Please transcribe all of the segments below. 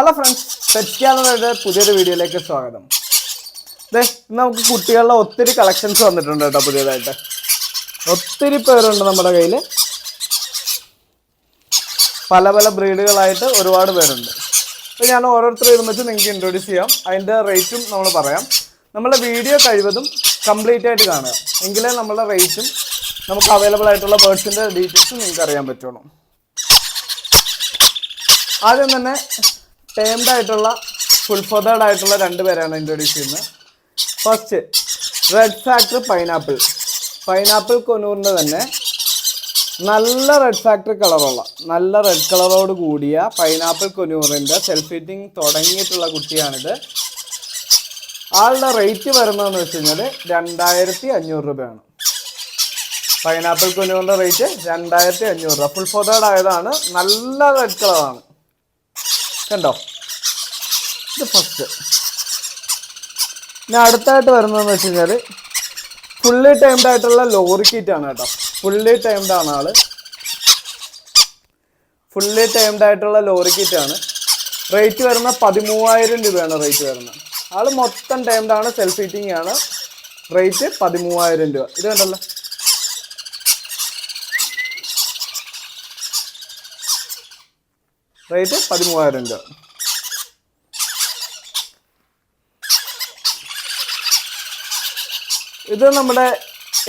Hello friends പെറ്റ്സ്കാനറുടെ പുതിയൊരു വീഡിയോയിലേക്ക് സ്വാഗതം. ഇന്ന് നമുക്ക് കുട്ടികളുടെ ഒത്തിരി കളക്ഷൻസ് വന്നിട്ടുണ്ട് കേട്ടോ പുതിയതായിട്ട്. ഒത്തിരി പേരുണ്ട് നമ്മുടെ കയ്യിൽ പല പല ബ്രീഡുകളായിട്ട് ഒരുപാട് പേരുണ്ട്. അപ്പോൾ ഞാൻ ഓരോരുത്തരും ഇരുന്നിട്ട് നിങ്ങൾക്ക് ഇൻട്രൊഡ്യൂസ് ചെയ്യാം. അതിന്റെ റേറ്റും നമ്മൾ പറയാം. നമ്മളെ വീഡിയോ കഴിവതും കംപ്ലീറ്റ് ആയിട്ട് കാണുക. എങ്കിലേ നമ്മളെ റേറ്റും നമുക്ക് അവൈലബിൾ ആയിട്ടുള്ള ബേർഡ്സിന്റെ ഡീറ്റെയിൽസും നിങ്ങൾക്ക് അറിയാൻ പറ്റുള്ളൂ. ആദ്യം തന്നെ ടേംഡ് ആയിട്ടുള്ള ഫുൾ ഫെതേർഡ് ആയിട്ടുള്ള രണ്ട് പേരാണ് ഇൻട്രൊഡ്യൂസ് ചെയ്യുന്നത്. First red factor pineapple pineapple കൊനൂറിന്റെ തന്നെ നല്ല റെഡ് ഫാക്ടറി കളറുള്ള നല്ല റെഡ് കളറോട് കൂടിയ പൈനാപ്പിൾ കൊനൂറിന്റെ സെൽഫ് ഹീറ്റിംഗ് തുടങ്ങിയിട്ടുള്ള കുട്ടിയാണിത്. ആളുടെ റേറ്റ് വരുന്നതെന്ന് വെച്ച് കഴിഞ്ഞാൽ രണ്ടായിരത്തി അഞ്ഞൂറ് രൂപയാണ്. പൈനാപ്പിൾ കൊനൂറിന്റെ റേറ്റ് രണ്ടായിരത്തി അഞ്ഞൂറ് രൂപ. ഫുൾ ഫോതേഡ് ആയതാണ് നല്ല റെഡ് കളറാണ് കണ്ടോ? ഇത് ഫസ്റ്റ് ഞാൻ അടുത്തായിട്ട് വരുന്നതെന്ന് വെച്ച് കഴിഞ്ഞാൽ ഫുള്ളി ടൈംഡ് ആയിട്ടുള്ള ലോറി കീറ്റ് ആണ് കേട്ടോ. ഫുള്ളി ടൈംഡ് ആണ് ആൾ. ഫുള്ളി ടൈംഡ് ആയിട്ടുള്ള ലോറി കീറ്റ് ആണ്. റേറ്റ് വരുന്ന പതിമൂവായിരം രൂപയാണ് റേറ്റ് വരുന്നത്. ആൾ മൊത്തം ടൈംഡ് ആണ് സെൽഫ് ഹീറ്റിംഗ് ആണ്. റേറ്റ് പതിമൂവായിരം രൂപ. ഇത് കണ്ടല്ലോ. റേറ്റ് പതിമൂവായിരം രൂപ. ഇത് നമ്മുടെ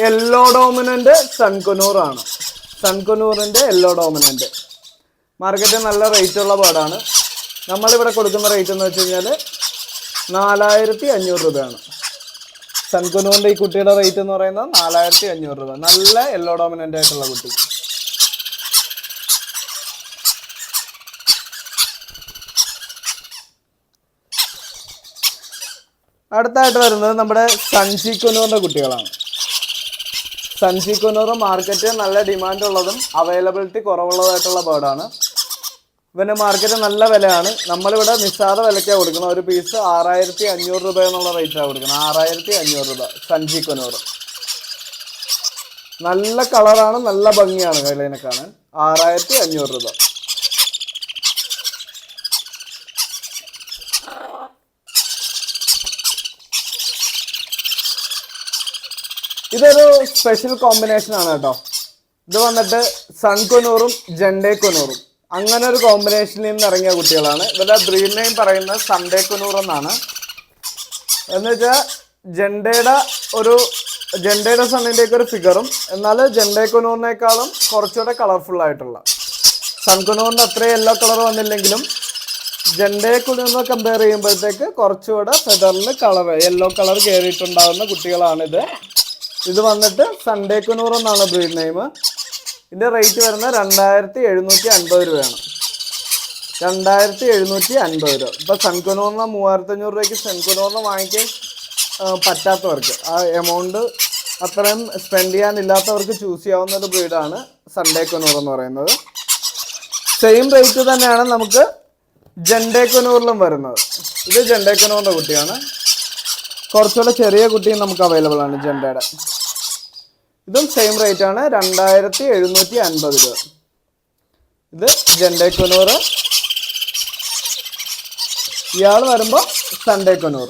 യെല്ലോ ഡോമിനന്റ് സൺകുനൂറാണ്. സൺകുനൂറിന്റെ യെല്ലോ ഡോമിനന്റ് മാർക്കറ്റിൽ നല്ല റേറ്റ് ഉള്ള ബേർഡാണ് നമ്മളിവിടെ കൊടുക്കുന്ന റേറ്റ് എന്ന് വെച്ച് കഴിഞ്ഞാൽ നാലായിരത്തി അഞ്ഞൂറ് രൂപയാണ്. സൺകുനൂറിന്റെ ഈ കുട്ടിയുടെ റേറ്റ് എന്ന് പറയുന്നത് നാലായിരത്തി അഞ്ഞൂറ് രൂപ. നല്ല യെല്ലോ ഡോമിനന്റ് ആയിട്ടുള്ള കുട്ടി. അടുത്തായിട്ട് വരുന്നത് നമ്മുടെ സൺസി കുനൂറിന്റെ കുട്ടികളാണ്. സൺസി കുനൂർ മാർക്കറ്റിൽ നല്ല ഡിമാൻഡ് ഉള്ളതും അവൈലബിലിറ്റി കുറവുള്ളതായിട്ടുള്ള ബേർഡാണ് പിന്നെ മാർക്കറ്റ് നല്ല വിലയാണ്. നമ്മളിവിടെ നിസ്സാര വിലയ്ക്കാണ് കൊടുക്കുന്നത്. ഒരു പീസ് ആറായിരത്തി അഞ്ഞൂറ് രൂപ എന്നുള്ള റേറ്റാണ് കൊടുക്കുന്നത്. ആറായിരത്തി അഞ്ഞൂറ് രൂപ സൺസി കുനൂർ നല്ല കളറാണ് നല്ല ഭംഗിയാണ് കയ്യിലിനെ കാണാൻ. ആറായിരത്തി അഞ്ഞൂറ് രൂപ. ഇതൊരു സ്പെഷ്യൽ കോമ്പിനേഷൻ ആണ് കേട്ടോ. ഇത് വന്നിട്ട് സൺകൊനൂറും ജെൻഡേ കൊനൂറും അങ്ങനെ ഒരു കോമ്പിനേഷനിൽ നിന്ന് ഇറങ്ങിയ കുട്ടികളാണ്. ഇവരുടെ ബ്രീഡ് നെയിം പറയുന്നത് സൺഡേ കൊനൂർ എന്നാണ്. എന്ന് വെച്ചാൽ ജെൻഡയുടെ ഒരു ജെൻഡയുടെ സണ്ണിന്റെയൊക്കെ ഒരു ഫിഗറും എന്നാൽ ജെൻഡേ കൊനൂറിനേക്കാളും കുറച്ചുകൂടെ കളർഫുൾ ആയിട്ടുള്ള. സൺകൊനൂറിന്റെ അത്രയും യെല്ലോ കളർ വന്നില്ലെങ്കിലും ജെൻഡേ കുനൂറിനെ കമ്പയർ ചെയ്യുമ്പോഴത്തേക്ക് കുറച്ചുകൂടെ ഫെദറിൽ കളർ യെല്ലോ കളർ കയറിയിട്ടുണ്ടാകുന്ന കുട്ടികളാണിത്. ഇത് വന്നിട്ട് സൺഡേ കുനൂർ എന്നാണ് ബ്രീഡ് നെയിം. ഇതിന്റെ റേറ്റ് വരുന്നത് രണ്ടായിരത്തി എഴുന്നൂറ്റി അൻപത് രൂപയാണ്. രണ്ടായിരത്തി എഴുന്നൂറ്റി അൻപത് രൂപ. ഇപ്പൊ സൺകുനൂറിന് മൂവായിരത്തി അഞ്ഞൂറ് രൂപയ്ക്ക് സൺകുനൂറിന് വാങ്ങിക്കാൻ പറ്റാത്തവർക്ക് ആ എമൗണ്ട് അത്രയും സ്പെൻഡ് ചെയ്യാനില്ലാത്തവർക്ക് ചൂസ് ചെയ്യാവുന്ന ഒരു ബ്രീഡാണ് സൺഡേ കുനൂർ എന്ന് പറയുന്നത്. സെയിം റേറ്റ് തന്നെയാണ് നമുക്ക് ജെൻഡേ കുനൂറിലും വരുന്നത്. ഇത് ജെൻഡേ കുനൂറിന്റെ കുട്ടിയാണ്. കുറച്ചുകൂടെ ചെറിയ കുട്ടിയും നമുക്ക് അവൈലബിൾ ആണ് ജെൻഡയുടെ. ഇതും സെയിം റേറ്റ് ആണ് രണ്ടായിരത്തി എഴുന്നൂറ്റി അൻപത് രൂപ. ഇത് ജെൻഡേ കൊനൂർ. ഇയാൾ വരുമ്പോൾ സൺഡേ കൊനൂർ.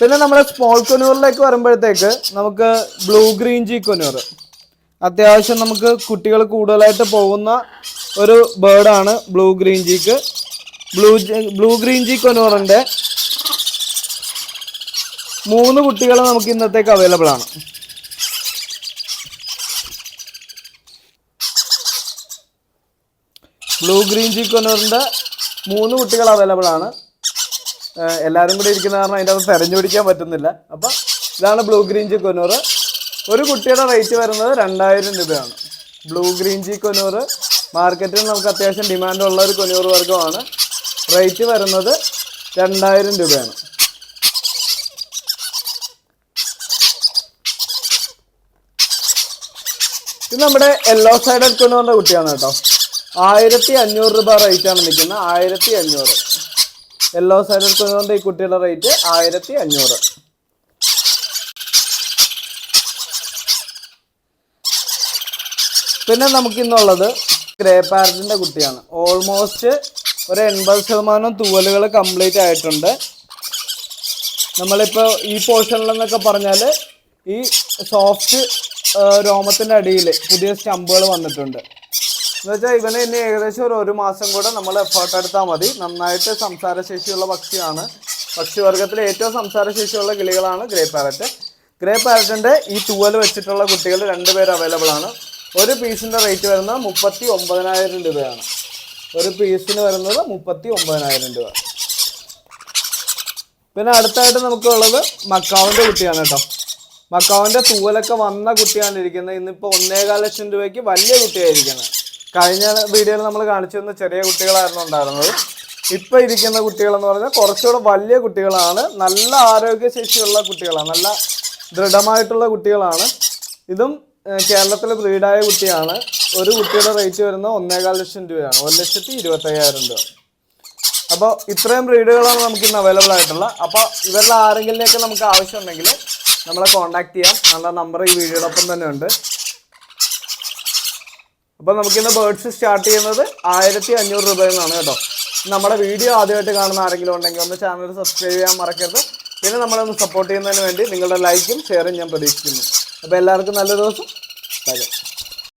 പിന്നെ നമ്മുടെ സ്മോൾ കൊനൂറിലേക്ക് വരുമ്പോഴത്തേക്ക് നമുക്ക് ബ്ലൂ ഗ്രീൻ ജി കൊനൂർ. അത്യാവശ്യം നമുക്ക് കുട്ടികൾ കൂടുതലായിട്ട് പോകുന്ന ഒരു ബേർഡാണ് ബ്ലൂ ഗ്രീൻ ജിക്ക്. ബ്ലൂ ബ്ലൂ ഗ്രീൻ ജി കൊനൂറിന്റെ മൂന്ന് കുട്ടികൾ നമുക്ക് ഇന്നത്തേക്ക് അവൈലബിൾ ആണ്. ബ്ലൂ ഗ്രീൻ ചീക്ക് കൊനൂറിന്റെ മൂന്ന് കുട്ടികൾ അവൈലബിൾ ആണ്. എല്ലാവരും കൂടി ഇരിക്കുന്ന കാരണം അതിന്റെ അത് തിരഞ്ഞുപിടിക്കാൻ പറ്റുന്നില്ല. അപ്പം ഇതാണ് ബ്ലൂ ഗ്രീൻ ചീക്ക് ഒന്നൂറ് ഒരു കുട്ടിയുടെ റേറ്റ് വരുന്നത് രണ്ടായിരം രൂപയാണ്. ബ്ലൂ ഗ്രീൻ ചീക്ക് കൊനൂർ മാർക്കറ്റിൽ നമുക്ക് അത്യാവശ്യം ഡിമാൻഡ് ഉള്ള ഒരു കൊനൂർ വർഗമാണ്. റേറ്റ് വരുന്നത് രണ്ടായിരം രൂപയാണ്. ഇത് നമ്മുടെ യെല്ലോ എടുക്കുന്ന പറഞ്ഞ കുട്ടിയാണ് കേട്ടോ. ആയിരത്തി അഞ്ഞൂറ് രൂപ റേറ്റ് ആണ് നിൽക്കുന്നത്. ആയിരത്തി അഞ്ഞൂറ് യെല്ലോ സൈഡ് എടുക്കുന്നതുകൊണ്ട് ഈ കുട്ടിയുടെ റേറ്റ് ആയിരത്തി അഞ്ഞൂറ് പിന്നെ നമുക്ക് ഇന്നുള്ളത് ഗ്രേ പാരറ്റിന്റെ കുട്ടിയാണ്. ഓൾമോസ്റ്റ് ഒരു എൺപത് ശതമാനം തൂവലുകൾ കംപ്ലീറ്റ് ആയിട്ടുണ്ട്. നമ്മളിപ്പോൾ ഈ പോർഷനിലെന്നൊക്കെ പറഞ്ഞാൽ ഈ സോഫ്റ്റ് രോമത്തിന്റെ അടിയിൽ പുതിയ സ്റ്റമ്പുകൾ വന്നിട്ടുണ്ട്. എന്ന് വെച്ചാൽ ഇവന് ഇനി ഏകദേശം ഒരു ഒരു മാസം കൂടെ നമ്മൾ എഫേർട്ട് എടുത്താൽ മതി. നന്നായിട്ട് സംസാരശേഷിയുള്ള പക്ഷിയാണ്. പക്ഷിവർഗത്തിലെ ഏറ്റവും സംസാരശേഷിയുള്ള കിളികളാണ് ഗ്രേ പാരറ്റ്. ഗ്രേ പാരറ്റിന്റെ ഈ തൂവൽ വെച്ചിട്ടുള്ള കുട്ടികൾ രണ്ടുപേർ അവൈലബിൾ ആണ്. ഒരു പീസിന്റെ റേറ്റ് വരുന്നത് മുപ്പത്തി ഒമ്പതിനായിരം രൂപയാണ്. ഒരു പീസിന് വരുന്നത് മുപ്പത്തി ഒമ്പതിനായിരം രൂപ. പിന്നെ അടുത്തായിട്ട് നമുക്കുള്ളത് മക്കാവിന്റെ കുട്ടിയാണ് കേട്ടോ. മക്കാവിന്റെ തൂവലൊക്കെ വന്ന കുട്ടിയാണ് ഇരിക്കുന്നത്. ഇന്നിപ്പോൾ ഒന്നേകാൽ ലക്ഷം രൂപയ്ക്ക് വലിയ കുട്ടിയായിരിക്കുന്നത് കഴിഞ്ഞ വീഡിയോയിൽ നമ്മൾ കാണിച്ചു തന്ന ചെറിയ കുട്ടികളായിരുന്നു ഉണ്ടായിരുന്നത്. ഇപ്പോൾ ഇരിക്കുന്ന കുട്ടികൾ എന്ന് പറഞ്ഞാൽ കുറച്ചുകൂടെ വലിയ കുട്ടികളാണ്. നല്ല ആരോഗ്യശേഷിയുള്ള കുട്ടികളാണ്. നല്ല ദൃഢമായിട്ടുള്ള കുട്ടികളാണ്. ഇതും കേരളത്തിലെ ബ്രീഡായ കുട്ടിയാണ്. ഒരു കുട്ടിയുടെ റേറ്റ് വരുന്നത് ഒന്നേകാൽ ലക്ഷം രൂപയാണ്. ഒരു ലക്ഷത്തി ഇരുപത്തയ്യായിരം രൂപ. അപ്പോൾ ഇത്രയും ബ്രീഡുകളാണ് നമുക്ക് ഇന്ന് അവൈലബിൾ ആയിട്ടുള്ളത്. അപ്പോൾ ഇവരുടെ ആരെങ്കിലേക്ക് നമുക്ക് ആവശ്യമുണ്ടെങ്കിൽ നമ്മളെ കോൺടാക്ട് ചെയ്യാം. നല്ല നമ്പർ ഈ വീഡിയോടൊപ്പം തന്നെ ഉണ്ട്. അപ്പോൾ നമുക്കിന്ന് ബേർഡ്സ് സ്റ്റാർട്ട് ചെയ്യുന്നത് ആയിരത്തി അഞ്ഞൂറ് രൂപയിൽ നിന്നാണ് കേട്ടോ. നമ്മുടെ വീഡിയോ ആദ്യമായിട്ട് കാണുന്ന ആരെങ്കിലും ഉണ്ടെങ്കിൽ ഒന്ന് ചാനൽ സബ്സ്ക്രൈബ് ചെയ്യാൻ മറക്കരുത്. പിന്നെ നമ്മളൊന്ന് സപ്പോർട്ട് ചെയ്യുന്നതിന് വേണ്ടി നിങ്ങളുടെ ലൈക്കും ഷെയറും ഞാൻ പ്രതീക്ഷിക്കുന്നു. അപ്പോൾ എല്ലാവർക്കും നല്ല ദിവസം. ബൈ